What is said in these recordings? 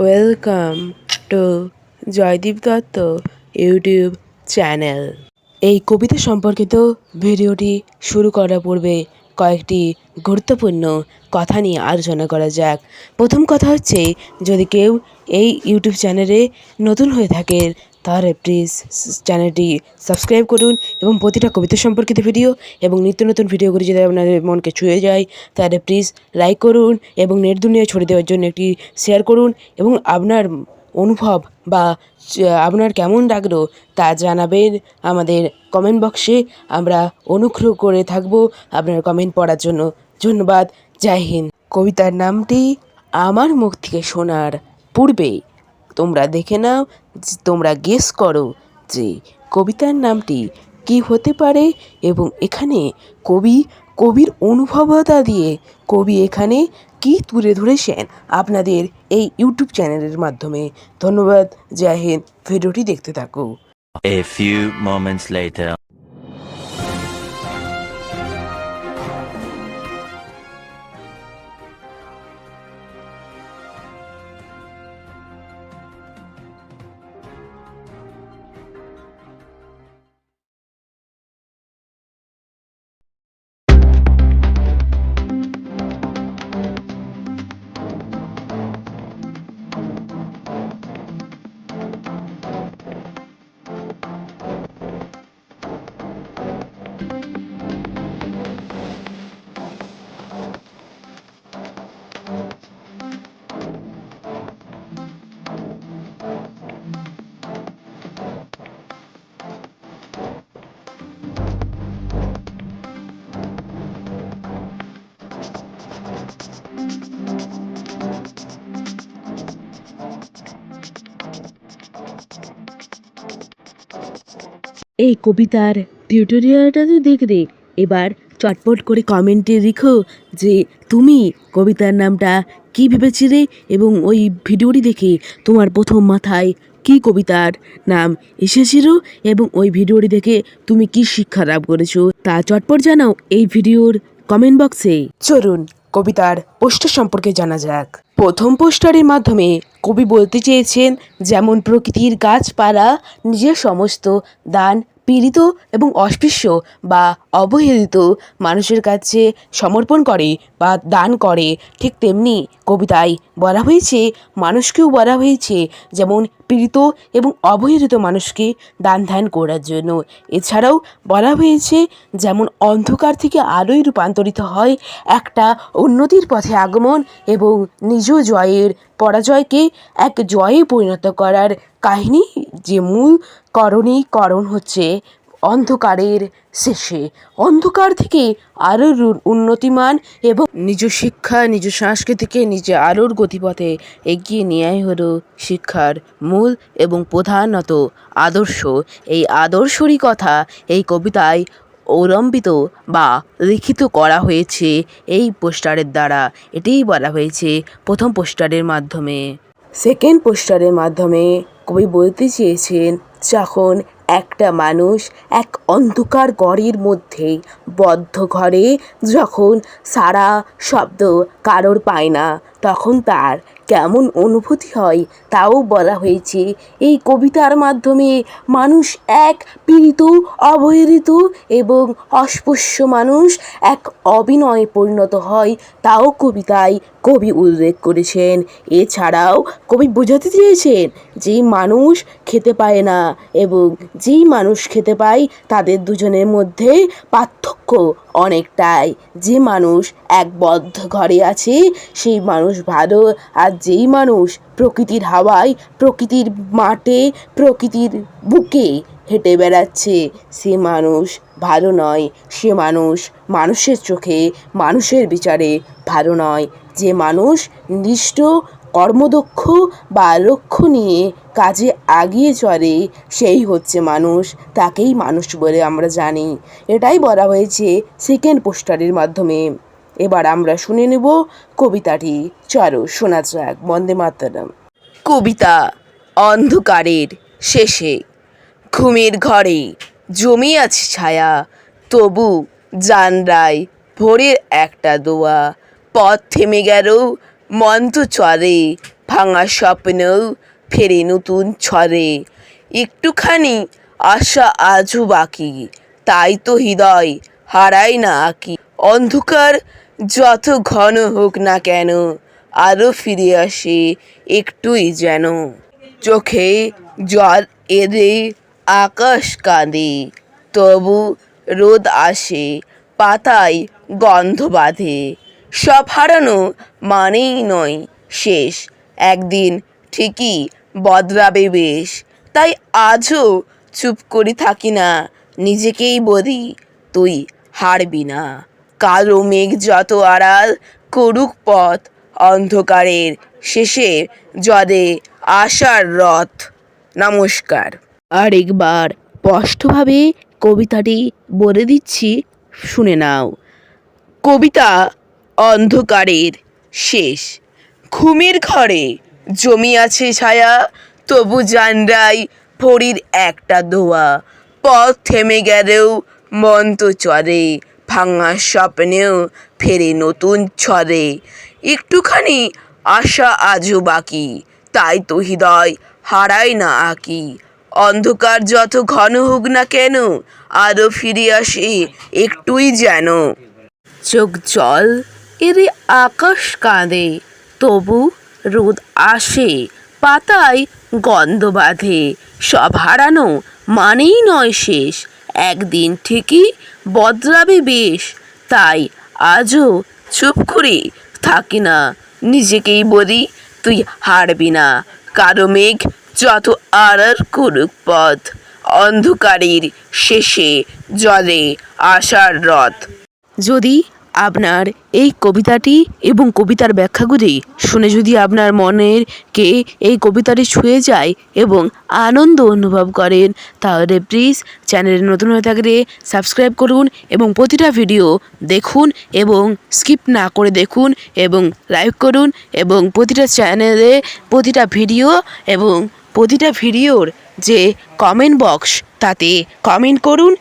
Welcome to Joydeep Dutta YouTube channel এই কবিতা সম্পর্কিত ভিডিওটি শুরু করার পূর্বে কয়েকটি গুরুত্বপূর্ণ কথা নিয়ে আলোচনা করা যাক। প্রথম কথা হচ্ছে, যদি কেউ এই ইউটিউব চ্যানেলে নতুন হয়ে থাকেন তাহলে প্লিজ চ্যানেলটি সাবস্ক্রাইব করুন এবং প্রতিটা কবিতা সম্পর্কিত ভিডিও এবং নিত্য নতুন ভিডিওগুলি যদি আপনাদের মনকে ছুঁয়ে যায়, তাহলে প্লিজ লাইক করুন এবং নেট দুনিয়ায় ছড়িয়ে দেওয়ার জন্য একটি শেয়ার করুন এবং আপনার অনুভব বা আপনার কেমন লাগল তা জানাবেন আমাদের কমেন্ট বক্সে আমরা অনুগ্রহ করে থাকব আপনার কমেন্ট পড়ার জন্য। ধন্যবাদ। জয় হিন্দ। কবিতার নামটি আমার মুখ থেকে শোনার পূর্বে তোমরা দেখে নাও তোমরা গেস করো যে কবিতার নামটি কি হতে পারে এবং এখানে কবি কবির অনুভবতা দিয়ে কবি এখানে কি তুলে ধরেছেন আপনাদের এই ইউটিউব চ্যানেলের মাধ্যমে। ধন্যবাদ জাহেদ ভিডিওটি দেখতে থাকো। A few moments later. এই কবিতার টিউটোরিয়ালটা তো দেখলে এবার চটপট করে কমেন্টে লিখো যে তুমি কবিতার নামটা কী ভেবেছিলে এবং ওই ভিডিওটি দেখে তোমার প্রথম মাথায় কী কবিতার নাম এসেছিল এবং ওই ভিডিওটি দেখে তুমি কি শিক্ষা লাভ করেছ। তা চটপট জানাও এই ভিডিওর কমেন্ট বক্সে চলুন কবিতার পোস্টার সম্পর্কে জানা যাক। প্রথম পোস্টারের মাধ্যমে কবি বলতে চেয়েছেন, যেমন প্রকৃতির গাছপালা, নিজের সমস্ত দান পীড়িত এবং অস্পৃশ্য বা অবহেলিত মানুষের কাছে সমর্পণ করে বা দান করে, ঠিক তেমনি কবিতায় বলা হয়েছে, মানুষকেও বলা হয়েছে, যেমন পীড়িত এবং অবহেলিত মানুষকে দান ধ্যান করার জন্য। এছাড়াও বলা হয়েছে, যেমন অন্ধকার থেকে আলোয় রূপান্তরিত হয় একটা উন্নতির পথে আগমন এবং নিজ জয়ের পরাজয়কে এক জয়ে পরিণত করার কাহিনী যে মূল করণী করণ হচ্ছে অন্ধকারের শেষে। অন্ধকার থেকে আরও উন্নতিমান এবং নিজ শিক্ষা, নিজ সংস্কৃতিকে নিজ আলোর গতিপথে এগিয়ে নেওয়াই হলো শিক্ষার মূল এবং প্রধানত আদর্শ। এই আদর্শরই কথা এই কবিতায় অবলম্বিত বা লিখিত করা হয়েছে এই পোস্টারের দ্বারা। এটিই বলা হয়েছে প্রথম পোস্টারের মাধ্যমে। সেকেন্ড পোস্টারের মাধ্যমে কবি বলতে চেয়েছেন, যখন একটা মানুষ এক অন্ধকার গড়ের মধ্যে বদ্ধ ঘরে যখন সারা শব্দ কারোর পায় না। তখন তার কেমন অনুভূতি হয় তাও বলা হয়েছে, এই কবিতার মাধ্যমে মানুষ এক পীড়িত, অবহেলিত এবং অস্পৃশ্য মানুষ এক অভিনয়ে পরিণত হয়, তাও কবিতায় কবি উল্লেখ করেছেন। এছাড়াও কবি বোঝাতে চেয়েছেন যেই মানুষ খেতে পায় না এবং যেই মানুষ খেতে পায় তাদের দুজনের মধ্যে পার্থক্য অনেকটাই। যে মানুষ এক বদ্ধ ঘরে আছে, সেই মানুষ ভালো। আর যেই মানুষ প্রকৃতির হাওয়ায়, প্রকৃতির মাঠে, প্রকৃতির বুকে হেঁটে বেড়াচ্ছে, সে মানুষ ভালো নয়। সে মানুষ মানুষের চোখে, মানুষের বিচারে ভালো নয়। যে মানুষ নিষ্ঠ কর্মদক্ষ বা লক্ষ্য নিয়ে কাজে আগিয়ে চলে, সেই হচ্ছে মানুষ। তাকেই মানুষ বলে আমরা জানি। এটাই বলা হয়েছে সেকেন্ড পোস্টারের মাধ্যমে। এবার আমরা শুনে নেব কবিতাটি। চলো শোনা যাক। বন্দে মাতরম। কবিতা অন্ধকারের শেষে। ঘুমের ঘরে জমি আছে ছায়া। তবু জানরায় ভোরের একটা দোয়া। পথ থেমে গেল, মন্ত্র চলে, ভাঙা স্বপ্নেও ফেরে নতুন ছড়ে একটুখানি আশা আজও বাকি, তাই তো হৃদয় হারাই না আঁকি। অন্ধকার যত ঘন হোক না কেন আরও ফিরে আসে একটুই যেন। চোখে জল এদে আকাশ কাঁদে, তবু রোদ আসে, পাতায় গন্ধ বাঁধে। সব হারানো মানেই নয় শেষ, একদিন ঠিকই বদলাবে বেশ। তাই আজও চুপ করে থাকি না, নিজেকেই বলি, তুই হারবি না। কালো মেঘ যত আড়াল করুক পথ, অন্ধকারের শেষে জলে আশার রথ। নমস্কার। আরেকবার স্পষ্টভাবে কবিতাটি বলে দিচ্ছি, শুনে নাও। কবিতা অন্ধকারের শেষ। ঘুমের ঘরে জমি আছে ছায়া, তবু জানরাই ফড়ির একটা দোয়া। পথ থেমে গেলেও মন তো চলে ভাঙা স্বপ্নেও ফেরে নতুন ছড়ে। একটুখানি আশা আজও বাকি, তাই তো হৃদয় হারায় না আঁকি। অন্ধকার যত ঘন হোক না কেন, আরও ফিরে আসে একটুই যেন। চোখ জল, এরে আকাশ কাঁদে, তবু রোদ আসে, পাতায় গন্ধ বাঁধে। সব হারানো মানেই নয় শেষ একদিন ঠিকই বদলাবে বেশ, তাই আজও চুপ করে থাকি না। নিজেকেই বলি, তুই হারবি না। কারও মেঘ যত আড়ার করুক পথ, অন্ধকারের শেষে জলে আশার রথ। যদি আপনার এই কবিতাটি এবং কবিতার ব্যাখ্যাগুলি শুনে যদি আপনার মনের কে এই কবিতাটি ছুঁয়ে যায় এবং আনন্দ অনুভব করেন, তাহলে প্লিজ চ্যানেলে নতুন হয়ে থাকলে সাবস্ক্রাইব করুন এবং প্রতিটা ভিডিও দেখুন এবং স্কিপ না করে দেখুন এবং লাইক করুন এবং প্রতিটা চ্যানেলে প্রতিটা ভিডিও এবং প্রতিটা ভিডিওর যে কমেন্ট বক্স তাতে কমেন্ট করুন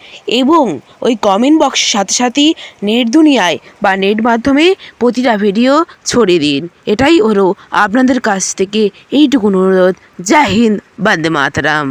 এবং ওই কমেন্ট বক্সের সাথে সাথেই নেট দুনিয়ায় বা নেট মাধ্যমে প্রতিটা ভিডিও ছড়িয়ে দিন। এটাই হলো আপনাদের কাছ থেকে এইটুকু অনুরোধ। জয় হিন্দ, বন্দে মাতরম।